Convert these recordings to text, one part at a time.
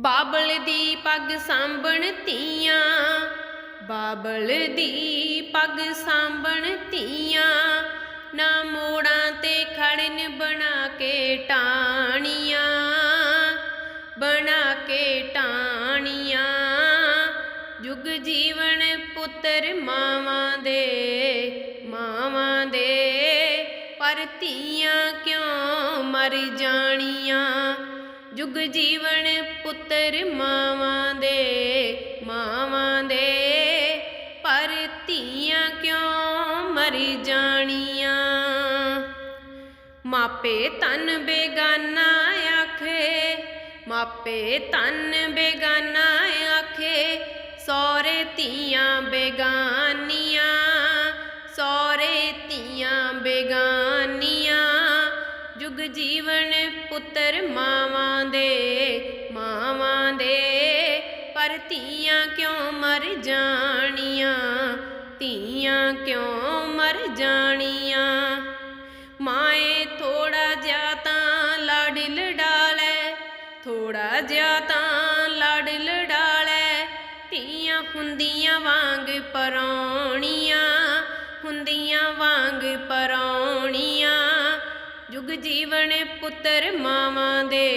ਬਾਬਲ ਦੀ ਪੱਗ ਸਾਂਭਣ ਧੀਆਂ ਬਾਬਲ ਦੀ ਪੱਗ ਸਾਂਭਣ ਧੀਆਂ ਨਾ ਮੋੜਾਂ ਤੇ ਖੜਨ ਬਣਾ ਕੇ ਟਾਣੀਆਂ ਬਣਾ ਕੇ ਟਾਣੀਆਂ ਜੁਗ ਜੀਵਨ ਪੁੱਤਰ ਮਾਵਾਂ ਦੇ ਮਾਵਾਂ ਦੇ, ਪਰ ਧੀਆਂ ਕਿਉਂ ਮਰ ਜਾਣੀਆਂ? ਜੁਗ ਜੀਵਨ ਪੁੱਤਰ ਮਾਵਾਂ ਦੇ ਮਾਵਾਂ ਦੇ। ਪਰ ਧੀਆਂ ਕਿਉਂ ਮਰ ਜਾਣੀਆਂ? ਮਾਪੇ ਤਨ ਬੇਗਾਨਾ ਆਖੇ, ਮਾਪੇ ਤਨ ਬੇਗਾਨਾ ਆਖੇ ਸੋਰੇ ਧੀਆਂ ਬੇਗਾਨੀਆਂ ਸੋਰੇ ਧੀਆਂ ਬੇਗਾਨੀਆਂ। ਜੀਵਨ ਪੁੱਤਰ ਮਾਵਾਂ ਦੇ ਮਾਵਾਂ ਦੇ। ਪਰ ਧੀਆਂ ਕਿਉਂ ਮਰ ਜਾਣੀਆਂ? ਧੀਆਂ ਕਿਉਂ ਮਰ ਜਾਣੀਆਂ? ਮਾਏ ਥੋੜਾ ਜਿਹਾ ਤਾਂ ਲਾਡ ਲਡਾਲੇ ਥੋੜਾ ਜਿਹਾ ਤਾਂ ਲਾਡ ਲਡਾਲੇ ਧੀਆਂ ਹੁੰਦੀਆਂ ਵਾਂਗ ਪਰੌਣੀਆਂ, ਹੁੰਦੀਆਂ ਵਾਂਗ ਪਰੌਣੀਆਂ। ਜੁਗ ਜੀਵਨ ਪੁੱਤਰ ਮਾਵਾਂ ਦੇ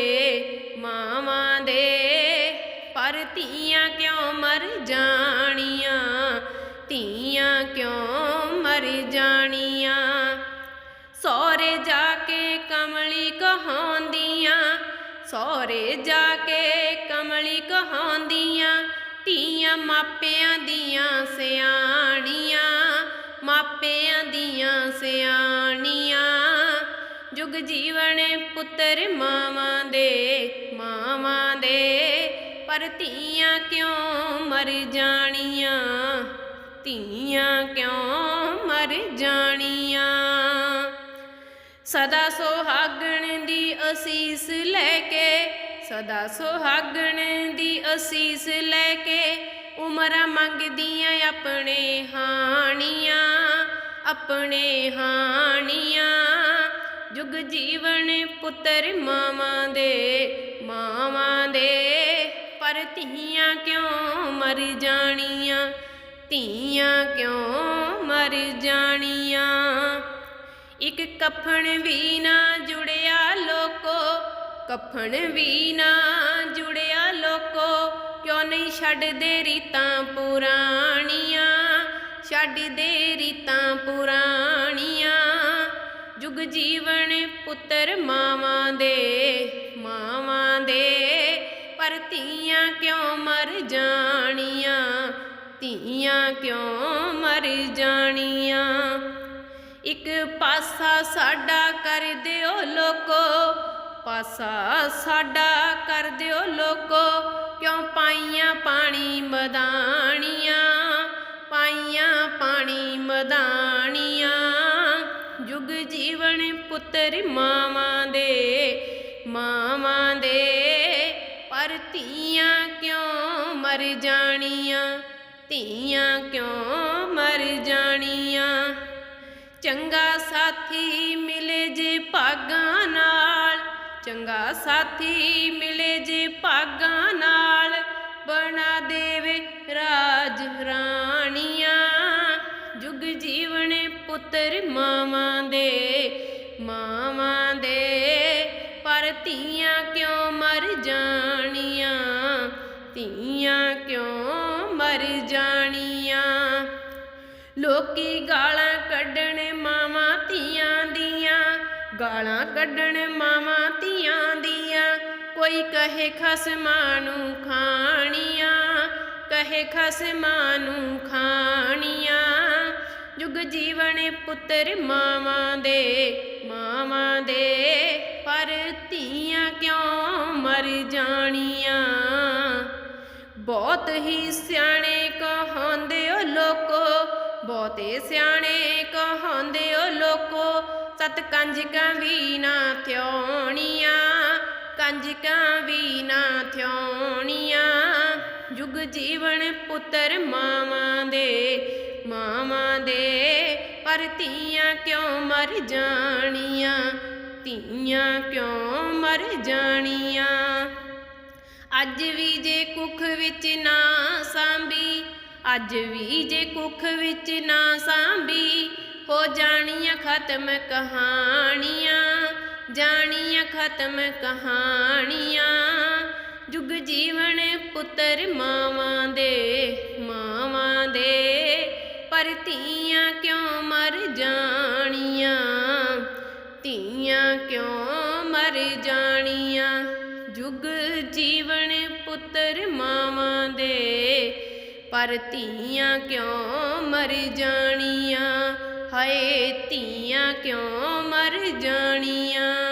ਮਾਵਾਂ ਦੇ। ਪਰ ਧੀਆਂ ਕਿਉਂ ਮਰ ਜਾਣੀਆਂ? ਧੀਆਂ ਕਿਉਂ ਮਰ ਜਾਣੀਆਂ? ਸੋਰੇ ਜਾ ਕੇ ਕਮਲੀ ਕਹਾਉਂਦੀਆਂ ਸੋਰੇ ਜਾ ਕੇ ਕਮਲੀ ਕਹਾਉਂਦੀਆਂ, ਧੀਆਂ ਮਾਪਿਆਂ ਦੀਆਂ ਸਿਆਣੀਆਂ, ਮਾਪਿਆਂ ਦੀਆਂ ਸਿਆਣੀਆਂ। ਜੁਗ ਜੀਵਨ ਪੁੱਤਰ ਮਾਵਾਂ ਦੇ ਮਾਵਾਂ ਦੇ। ਪਰ ਧੀਆਂ ਕਿਉਂ ਮਰ ਜਾਣੀਆਂ? ਧੀਆਂ ਕਿਉਂ ਮਰ ਜਾਣੀਆਂ? ਸਦਾ ਸੁਹਾਗਣ ਦੀ ਅਸੀਸ ਲੈ ਕੇ, ਸਦਾ ਸੁਹਾਗਣ ਦੀ ਅਸੀਸ ਲੈ ਕੇ ਉਮਰਾਂ ਮੰਗਦੀਆਂ ਆਪਣੇ ਹਾਣੀਆਂ ਆਪਣੇ ਹਾਣੀਆਂ। ਜੁਗ ਜੀਵਨ ਪੁੱਤਰ ਮਾਵਾਂ ਦੇ ਮਾਵਾਂ ਦੇ। ਪਰ ਧੀਆਂ ਕਿਉਂ ਮਰ ਜਾਣੀਆਂ? ਧੀਆਂ ਕਿਉਂ ਮਰ ਜਾਣੀਆਂ? ਇੱਕ ਕਫਣ ਵੀ ਨਾ ਜੁੜਿਆ ਲੋਕੋ ਕਫਣ ਵੀ ਨਾ ਜੁੜਿਆ ਲੋਕੋ। ਕਿਉਂ ਨਹੀਂ ਛੱਡਦੇ ਰੀਤਾਂ ਪੁਰਾਣੀਆਂ? ਛੱਡਦੇ ਰੀਤਾਂ ਪੁਰਾਣੀਆਂ। ਜੁਗ ਜੀਵਨ ਪੁੱਤਰ ਮਾਵਾਂ ਦੇ ਮਾਵਾਂ ਦੇ। ਪਰ ਧੀਆਂ ਕਿਉਂ ਮਰ ਜਾਣੀਆਂ? ਧੀਆਂ ਕਿਉਂ ਮਰ ਜਾਣੀਆਂ? ਇੱਕ ਪਾਸਾ ਸਾਡਾ ਕਰ ਦਿਓ ਲੋਕੋ, ਪਾਸਾ ਸਾਡਾ ਕਰ ਦਿਓ ਲੋਕੋ। ਕਿਉਂ ਪਾਈਆਂ ਪਾਣੀ ਮਦਾਣੀਆਂ? ਪਾਈਆਂ ਪਾਣੀ ਮਦਾਣੀਆਂ। ਜੀਵਨ ਪੁੱਤਰ ਮਾਵਾਂ ਦੇ ਮਾਵਾਂ ਦੇ। ਪਰ ਧੀਆਂ ਕਿਉਂ ਮਰ ਜਾਣੀਆਂ? ਧੀਆਂ ਕਿਉਂ ਮਰ ਜਾਣੀਆਂ? ਚੰਗਾ ਸਾਥੀ ਮਿਲੇ ਜੇ ਭਾਗਾਂ ਨਾਲ। ਚੰਗਾ ਸਾਥੀ ਮਿਲੇ ਜੇ ਭਾਗਾਂ ਪੁੱਤਰ ਮਾਵਾਂ ਦੇ ਮਾਵਾਂ ਦੇ। ਪਰ ਧੀਆਂ ਕਿਉਂ ਮਰ ਜਾਣੀਆਂ? ਧੀਆਂ ਕਿਉਂ ਮਰ ਜਾਣੀਆਂ? ਲੋਕੀ ਗਾਲਾਂ ਕੱਢਣ ਮਾਵਾਂ ਧੀਆਂ ਦੀਆਂ, ਗਾਲਾਂ ਕੱਢਣ ਮਾਵਾਂ ਧੀਆਂ ਦੀਆਂ। ਕੋਈ ਕਹੇ ਖਸਮਾਂ ਨੂੰ ਖਾਣੀਆਂ, ਕਹੇ ਖਸਮਾਂ ਨੂੰ ਖਾਣੀਆਂ। ਜੁਗ ਜੀਵਨ ਪੁੱਤਰ ਮਾਵਾਂ ਦੇ ਮਾਵਾਂ ਦੇ। ਪਰ ਧੀਆਂ ਕਿਉਂ ਮਰ ਜਾਣੀਆਂ? ਬਹੁਤ ਹੀ ਸਿਆਣੇ ਕਹਾਉਂਦੇ ਓ ਲੋਕੋ, ਬਹੁਤੇ ਸਿਆਣੇ ਕਹਾਉਂਦੇ ਓ ਲੋਕੋ ਸਤ ਕੰਜਕਾਂ ਵੀ ਨਾ ਥਿਉਣੀਆਂ, ਕੰਜਕਾਂ ਵੀ ਨਾ ਥਿਉਣੀਆਂ। ਜੁਗ ਜੀਵਨ ਪੁੱਤਰ ਮਾਵਾਂ ਪਰ ਧੀਆਂ ਕਿਉਂ ਮਰ ਜਾਣੀਆਂ? ਧੀਆਂ ਕਿਉਂ ਮਰ ਜਾਣੀਆਂ? ਅੱਜ ਵੀ ਜੇ ਕੁੱਖ ਵਿੱਚ ਨਾ ਸਾਂਭੀ, ਅੱਜ ਵੀ ਜੇ ਕੁੱਖ ਵਿੱਚ ਨਾ ਸਾਂਭੀ, ਹੋ ਜਾਣੀਆਂ ਖਤਮ ਕਹਾਣੀਆਂ, ਜਾਣੀਆਂ ਖਤਮ ਕਹਾਣੀਆਂ। ਜੁਗ ਜੀਵਨ ਪੁੱਤਰ ਮਾਵਾਂ ਦੇ ਮਾਵਾਂ ਦੇ ਪਰ ਧੀਆਂ ਕਿਉਂ ਮਰ ਜਾਣੀਆਂ? ਧੀਆਂ ਕਿਉਂ ਮਰ ਜਾਣੀਆਂ? ਜੁਗ ਜੀਵਨ ਪੁੱਤਰ ਮਾਵਾਂ ਦੇ, ਪਰ ਧੀਆਂ ਕਿਉਂ ਮਰ ਜਾਣੀਆਂ? ਹਾਏ ਧੀਆਂ ਕਿਉਂ ਮਰ ਜਾਣੀਆਂ?